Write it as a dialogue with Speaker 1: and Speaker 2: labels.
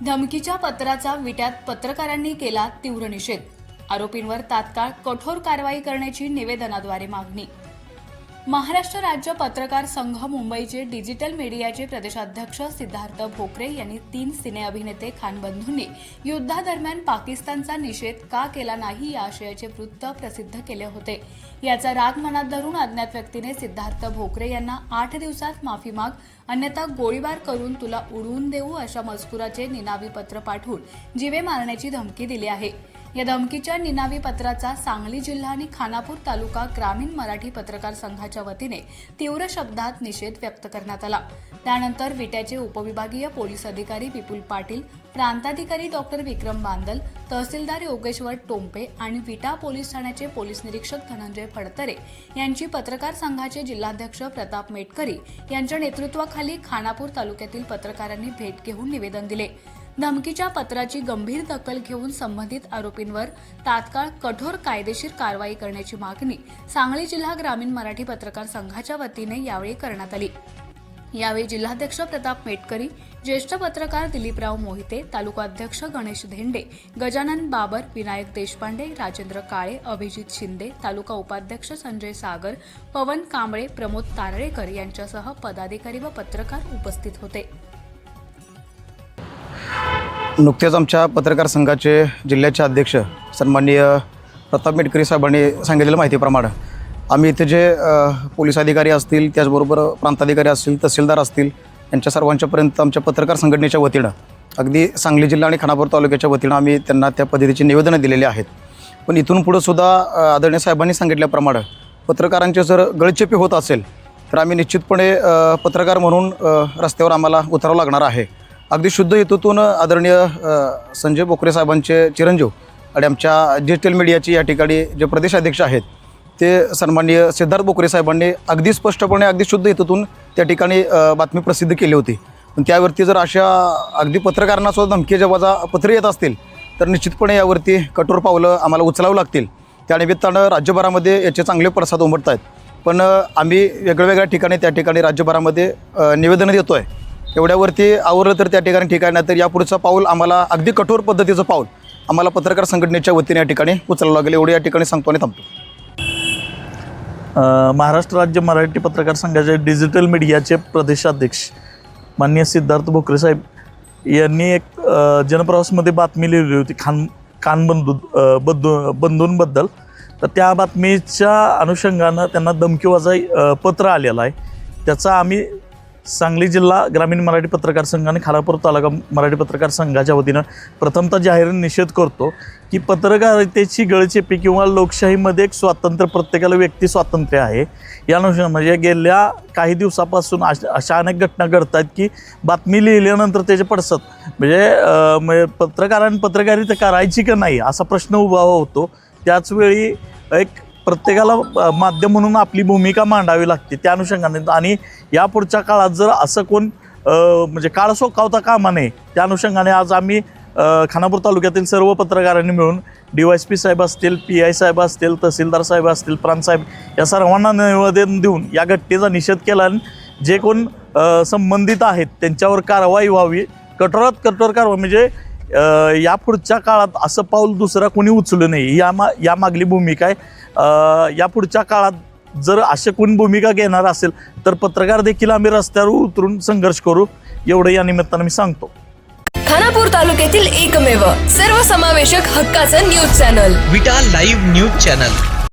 Speaker 1: धमकीच्या पत्राचा विट्यात पत्रकारांनी केला तीव्र निषेध. आरोपींवर तात्काळ कठोर कारवाई करण्याची निवेदनाद्वारे मागणी. महाराष्ट्र राज्य पत्रकार संघ मुंबईचे डिजिटल मीडियाचे प्रदेशाध्यक्ष सिद्धार्थ भोकरे यांनी तीन सिने अभिनेते खान युद्धादरम्यान पाकिस्तानचा निषेध का केला नाही या आशयाचे वृत्त प्रसिद्ध केले होते. याचा राग मनात धरून अज्ञात व्यक्तीने सिद्धार्थ भोकरे यांना आठ दिवसात माफी माग अन्यथा गोळीबार करून तुला उडवून देऊ अशा मजकुराचे निनावी पत्र पाठवून जीवे मारण्याची धमकी दिली आहे. या धमकीच्या निनावी पत्राचा सांगली जिल्हा आणि खानापूर तालुका ग्रामीण मराठी पत्रकार संघाच्या वतीने तीव्र शब्दात निषेध व्यक्त करण्यात आला. त्यानंतर विट्याचे उपविभागीय पोलीस अधिकारी विपुल पाटील प्रांताधिकारी डॉक्टर विक्रम बांदल तहसीलदार योगेश्वर टोंपे आणि विटा पोलीस ठाण्याचे पोलीस निरीक्षक धनंजय फडतरे यांची पत्रकार संघाचे जिल्हाध्यक्ष प्रताप मेटकरी यांच्या नेतृत्वाखाली खानापूर तालुक्यातील पत्रकारांनी भेट घेऊन निवेदन दिले. धमकीच्या पत्राची गंभीर दखल घेऊन संबंधित आरोपींवर तात्काळ कठोर कायदेशीर कारवाई करण्याची मागणी सांगली जिल्हा ग्रामीण मराठी पत्रकार संघाच्या वतीने यावेळी करण्यात आली. यावेळी जिल्हाध्यक्ष प्रताप मेटकरी ज्येष्ठ पत्रकार दिलीपराव मोहिते तालुकाध्यक्ष गणेश धेंडे गजानन बाबर विनायक देशपांडे राजेंद्र काळे अभिजित शिंदे तालुका उपाध्यक्ष संजय सागर पवन कांबळे प्रमोद तारळेकर यांच्यासह पदाधिकारी व पत्रकार उपस्थित होते.
Speaker 2: नुकतेच आमच्या पत्रकार संघाचे जिल्ह्याचे अध्यक्ष सन्माननीय प्रताप मेटकरी साहेबांनी सांगितलेल्या माहितीप्रमाणे आम्ही इथे जे पोलीस अधिकारी असतील त्याचबरोबर प्रांताधिकारी असतील तहसीलदार असतील यांच्या सर्वांच्यापर्यंत आमच्या पत्रकार संघटनेच्या वतीनं अगदी सांगली जिल्हा आणि खानापूर तालुक्याच्या वतीनं आम्ही त्यांना त्या पद्धतीची निवेदनं दिलेली आहेत. पण इथून पुढंसुद्धा आदरणीय साहेबांनी सांगितल्याप्रमाणे पत्रकारांचे जर गळचेपी होत असेल तर आम्ही निश्चितपणे पत्रकार म्हणून रस्त्यावर आम्हाला उतरावं लागणार आहे. अगदी शुद्ध हेतूतून आदरणीय संजय बोकरे साहेबांचे चिरंजीव आणि आमच्या डिजिटल मीडियाचे या ठिकाणी जे प्रदेशाध्यक्ष आहेत ते सन्माननीय सिद्धार्थ बोकरे साहेबांनी अगदी स्पष्टपणे अगदी शुद्ध हेतूतून त्या ठिकाणी बातमी प्रसिद्ध केली होती. पण त्यावरती जर अशा अगदी पत्रकारांना सुद्धा धमकी जेव्हा पत्र येत असतील तर निश्चितपणे यावरती कठोर पावलं आम्हाला उचलावं लागतील. त्यानिमित्तानं राज्यभरामध्ये याचे चांगले प्रसाद उमटत आहेत पण आम्ही वेगळ्या ठिकाणी त्या ठिकाणी राज्यभरामध्ये निवेदनं देतो आहे एवढ्यावरती आवरलं तर त्या ठिकाणी ठिकाण नाही तर यापुढचं पाऊल आम्हाला अगदी कठोर पद्धतीचं पाऊल आम्हाला पत्रकार संघटनेच्या वतीने या ठिकाणी उचलावं लागेल. एवढं या ठिकाणी सांगतो आणि थांबतो.
Speaker 3: महाराष्ट्र राज्य मराठी पत्रकार संघाचे डिजिटल मीडियाचे प्रदेशाध्यक्ष माननीय सिद्धार्थ भोकरे साहेब यांनी एक जनप्रवासमध्ये बातमी लिहिली होती खान कानबंधू बंधू बंधूंबद्दल. तर त्या बातमीच्या अनुषंगानं त्यांना धमकीवाजा पत्र आलेलं आहे. त्याचा आम्ही सांगली जिल्हा ग्रामीण मराठी पत्रकार संघ आणि खालापूर तालुका मराठी पत्रकार संघाच्या वतीनं प्रथमतः जाहीर निषेध करतो की पत्रकारितेची गळचेपी किंवा लोकशाहीमध्ये एक स्वातंत्र्य प्रत्येकाला व्यक्ती स्वातंत्र्य आहे. या अनुषंगाने म्हणजे गेल्या काही दिवसापासून अशा अशा अनेक घटना घडत आहेत की बातमी लिहिल्यानंतर त्याचे पडसत म्हणजे अं, म्हणजे पत्रकारांनी पत्रकारिता करायची का नाही असा प्रश्न उभा होतो. त्याचवेळी एक प्रत्येकाला माध्यम म्हणून आपली भूमिका मांडावी लागते. त्या अनुषंगाने. आणि यापुढच्या काळात जर असं कोण म्हणजे काळ सोकावता कामा नये त्या अनुषंगाने आज आम्ही खानापूर तालुक्यातील सर्व पत्रकारांनी मिळून डी वाय एस पी साहेब असतील पी आय साहेब असतील तहसीलदार साहेब असतील प्रांतसाहेब या सर्वांना निवेदन देऊन या घटनेचा निषेध केला आणि जे कोण संबंधित आहेत त्यांच्यावर कारवाई व्हावी. कठोरात कठोर कारवाई म्हणजे या पुढच्या काळात असं पाऊल दुसरा कोणी उचलू नये या मा या मागली भूमिका आहे. या पुढच्या काळात जर असे कोणी भूमिका घेणार असेल तर पत्रकार देखील आम्ही रस्त्यावर उतरून संघर्ष करू. एवढं या निमित्तानं मी सांगतो.
Speaker 4: खानापूर तालुक्यातील एकमेव सर्वसमावेशक हक्काचं news channel.
Speaker 5: Vita live news channel.